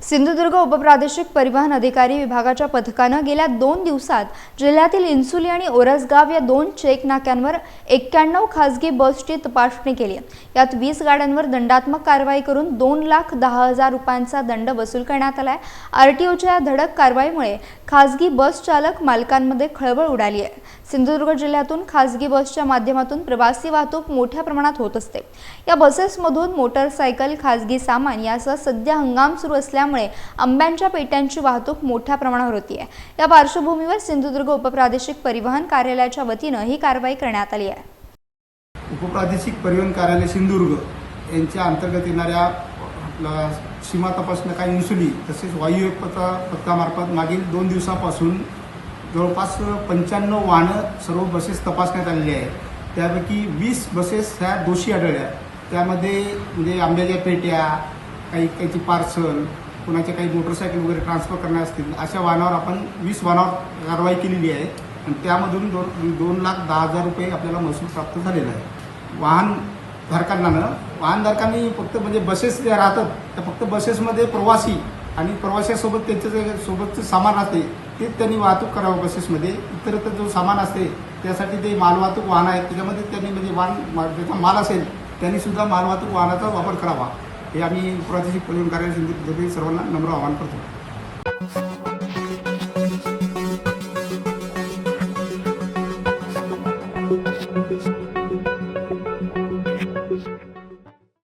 सिंधुदुर्ग उपप्रादेशिक परिवहन अधिकारी विभागाच्या पथकानं गेल्या दोन दिवसात जिल्ह्यातील इन्सुली आणि ओरसगाव या दोन चेक नाक्यांवर एक्क्याण्णव खासगी बसची तपासणी केली यात वीस गाड्यांवर दंडात्मक कारवाई करून दोन लाख दहा हजार रुपयांचा दंड वसूल करण्यात आला आलाय आरटीओच्या या धडक कारवाईमुळे खासगी बस चालक मालकांमध्ये खळबळ उडाली आहे. सिंधुदुर्ग जिल्ह्यातून खासगी बसच्या माध्यमातून प्रवासी वाहतूक मोठ्या प्रमाणात होत असते. या बसेसमधून मोटरसायकल खासगी सामान यासह सध्या हंगाम सुरू असल्यामुळे आंब्यांच्या पेट्यांची वाहतूक मोठ्या प्रमाणावर होती आहे या पार्श्वभूमीवर सिंधुदुर्ग उपप्रादेशिक परिवहन कार्यालयाच्या वतीनं ही कारवाई करण्यात आली आहे. उपप्रादेशिक परिवहन कार्यालय सिंधुदुर्ग यांच्या अंतर्गत येणाऱ्या आपला सीमा काही मुसुली तसेच वायू पथा पथकामार्फत मागील दोन दिवसापासून जवळपास पंच्याण्णव वाहनं सर्व बसेस तपासण्यात आलेली आहे त्यापैकी वीस बसेस ह्या दोषी आढळल्या. त्यामध्ये म्हणजे आंब्याच्या पेट्या काही त्याची पार्सल कुणाच्या काही मोटरसायकल वगैरे ट्रान्सफर करणार असतील अशा वाहनावर आपण वीस वाहनावर कारवाई केलेली आहे. आणि त्यामधून दोन दोन लाख दहा हजार रुपये आपल्याला महसूल प्राप्त झालेला आहे. वाहन धारकांना ना वाहनधारकांनी फक्त म्हणजे बसेस ज्या राहतात त्या फक्त बसेसमध्ये प्रवासी आणि प्रवाशासोबत त्यांचं जे सोबतचं सामान असते ते त्यांनी वाहतूक करावं बसेसमध्ये. इतरत्र जो सामान असते त्यासाठी ते मालवाहतूक वाहन आहेत. त्याच्यामध्ये त्यांनी म्हणजे वाहन ज्याचा माल असेल त्यांनीसुद्धा मालवाहतूक वाहनाचा वापर करावा. हे आम्ही प्रादेशिक परिवहन कार्यालय सिंधुदुर्ग सर्वांना नम्र आवाहन करतो.